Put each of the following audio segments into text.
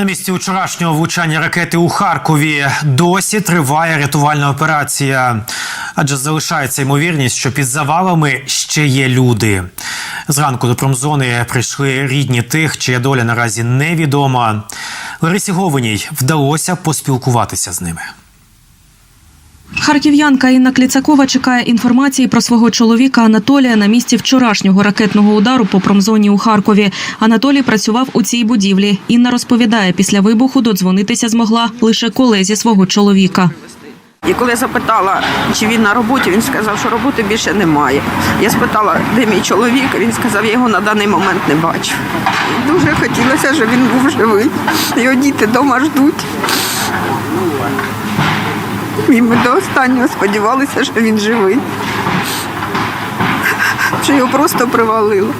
На місці вчорашнього влучання ракети у Харкові досі триває рятувальна операція, адже залишається ймовірність, що під завалами ще є люди. Зранку до промзони прийшли рідні тих, чия доля наразі невідома. Ларисі Говеній вдалося поспілкуватися з ними. Харків'янка Інна Кліцакова чекає інформації про свого чоловіка Анатолія на місці вчорашнього ракетного удару по промзоні у Харкові. Анатолій працював у цій будівлі. Інна розповідає, після вибуху додзвонитися змогла лише колезі свого чоловіка. І коли запитала, чи він на роботі, він сказав, що роботи більше немає. Я спитала, де мій чоловік, він сказав, я його на даний момент не бачу. Дуже хотілося, щоб він був живий. Його діти вдома ждуть. І ми до останнього сподівалися, що він живий. Що його просто привалило.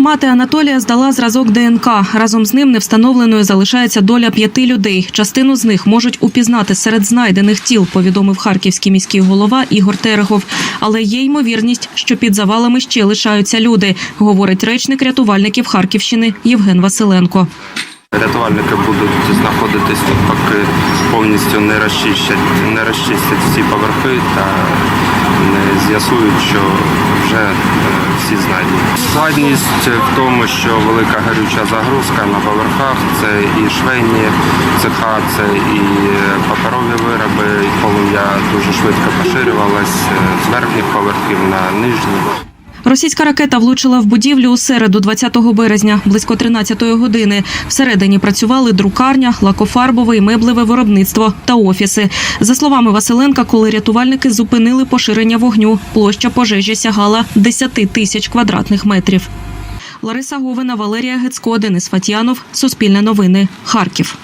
Мати Анатолія здала зразок ДНК. Разом з ним невстановленою залишається доля п'яти людей. Частину з них можуть упізнати серед знайдених тіл, повідомив харківський міський голова Ігор Терехов. Але є ймовірність, що під завалами ще лишаються люди, говорить речник рятувальників Харківщини Євген Василенко. Рятувальники будуть знаходитись тут, поки повністю не розчищать, не розчистять всі поверхи та не з'ясують, що вже е, всі знайдені. Складність в тому, що велика горюча загрузка на поверхах це і швейні цеха, це і паперові вироби, і полум'я дуже швидко поширювалось е, з верхніх поверхів на нижні. Російська ракета влучила в будівлю у середу, 20 березня, близько 13 години. Всередині працювали друкарня, лакофарбове і меблеве виробництво та офіси. За словами Василенка, коли рятувальники зупинили поширення вогню, площа пожежі сягала 10 тисяч квадратних метрів. Лариса Говина, Валерія Гецько, Денис Фатянов. Суспільне новини. Харків.